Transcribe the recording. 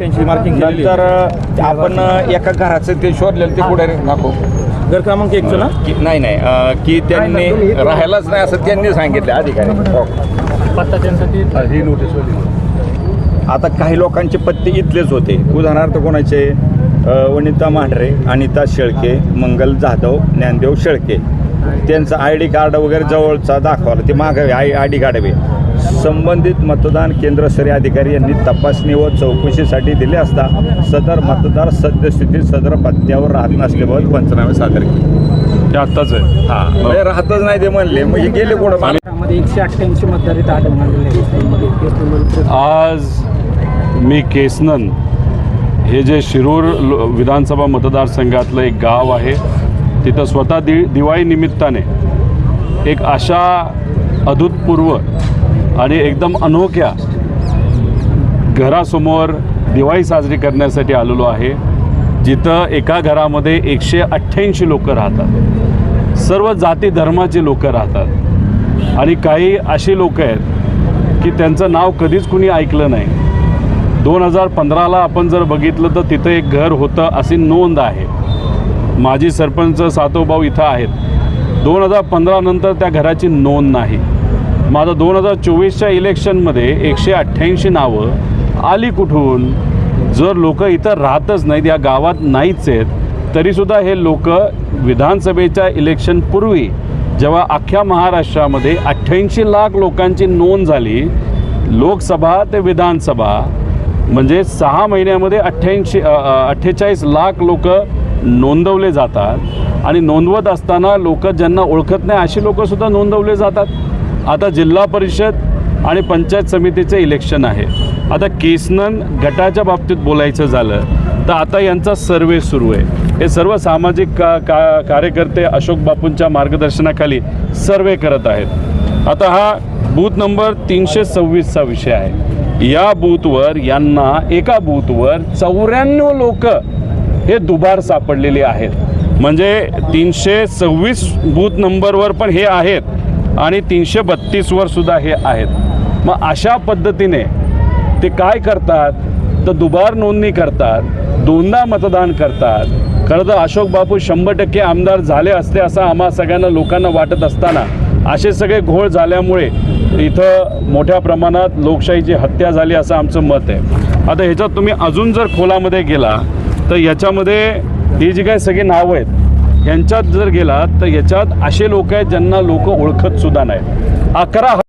अठ्ठ्याऐंशी मार्किंग केलेली नंतर अ, आपण एका घराचं ते शोधलेलं ते पुढे दाखव. घर क्रमांक एकचं ना? की नाही नाही अ, की त्यांनी राहायलाच नाही असं त्यांनी सांगितलं अधिकारी. हो. ही नोटीस आता काही लोकांचे पत्ते इथलेच होते. उदाहरणार्थ कोणाचे अ, वनिता मांढरे अनिता शेळके मंगल जाधव ज्ञानदेव शेळके. त्यांचं आय डी कार्ड वगैरे जवळचा दाखवला ते मागावे आय आय डी कार्ड बी. संबंधित मतदान केंद्रस्तरीय अधिकारी यांनी तपासणी व चौकशीसाठी दिले असता सदर मतदार सद्यस्थितीत सदर पत्त्यावर राहत नसल्याबाबत पंचनामे सादर केले. ते आत्ताच आहे. हा म्हणजे राहतच नाही ते म्हणले. म्हणजे गेले कुठं? मध्ये एकशे अठ्ठ्याऐंशी मतदार आज मी केसनन हे जे शिरूर लो- विधानसभा मतदारसंघातलं एक गाव आहे तिथं स्वतः दि दिवाळी निमित्ताने एक अशा अभूतपूर्व आणि एकदम अनोख्या घरासमोर दिवाळी साजरी करण्यासाठी आलेलो आहे. जिथं एका घरामध्ये एकशे अठ्ठ्याऐंशी लोकं राहतात. सर्व जाती धर्माची लोक राहतात. आणि काही अशी लोकं आहेत की त्यांचं नाव कधीच कुणी ऐकलं नाही. दोन हजार पंधराला आपण जर बघितलं तर तिथं एक घर होतं अशी नोंद आहे. माजी सरपंच सातोभाऊ इथं आहेत. दोन हजार पंधरानंतर त्या घराची नोंद नाही. माझं दोन हजार चोवीसच्या इलेक्शनमध्ये एकशे अठ्ठ्याऐंशी नावं आली कुठून? जर लोक इथं राहतच नाहीत या गावात नाहीच आहेत तरीसुद्धा हे लोक विधानसभेच्या इलेक्शनपूर्वी जेव्हा अख्ख्या महाराष्ट्रामध्ये अठ्ठ्याऐंशी लाख लोकांची नोंद झाली लोकसभा ते विधानसभा म्हणजे सहा महिन्यामध्ये अठ्ठ्याऐंशी अठ्ठेचाळीस लाख लोक नोंदवले जातात. आणि नोंदवत असताना लोक ज्यांना ओळखत नाही अशी लोकंसुद्धा नोंदवले जातात. आता जिल्हा परिषद आणि पंचायत समितीचे इलेक्शन आहे. आता केसनन गटाच्या बाबतीत बोलायचं झालं तर आता यांचा सर्वे सुरू आहे. हे सर्व सामाजिक का का कार्यकर्ते अशोक बापूंच्या मार्गदर्शनाखाली सर्वे करत आहेत. आता हा बूथ नंबर तीनशे सव्वीसचा विषय आहे. या बूथवर यांना एका बूथवर चौऱ्याण्णव लोक हे दुबार सापडलेले आहेत. म्हणजे तीनशे सव्वीस बूथ नंबरवर पण हे आहेत. आणि तीनशे बत्तीसवर सुद्धा हे आहेत. मग अशा पद्धतीने ते काय करतात? तर दुबार नोंदणी करतात दोनदा मतदान करतात. खरं तर अशोक बापू शंभर टक्के आमदार झाले असते असं आम्हा सगळ्यांना लोकांना वाटत असताना असे सगळे घोळ झाल्यामुळे इथं मोठ्या प्रमाणात लोकशाहीची हत्या झाली असं आमचं मत आहे. आता ह्याच्यात तुम्ही अजून जर खोलामध्ये गेला तर याच्यामध्ये ही जी काही सगळी नावं आहेत यांच्यात जर गेलात तर ह्याच्यात असे लोक आहेत ज्यांना लोक ओळखत सुद्धा नाहीत. अकरा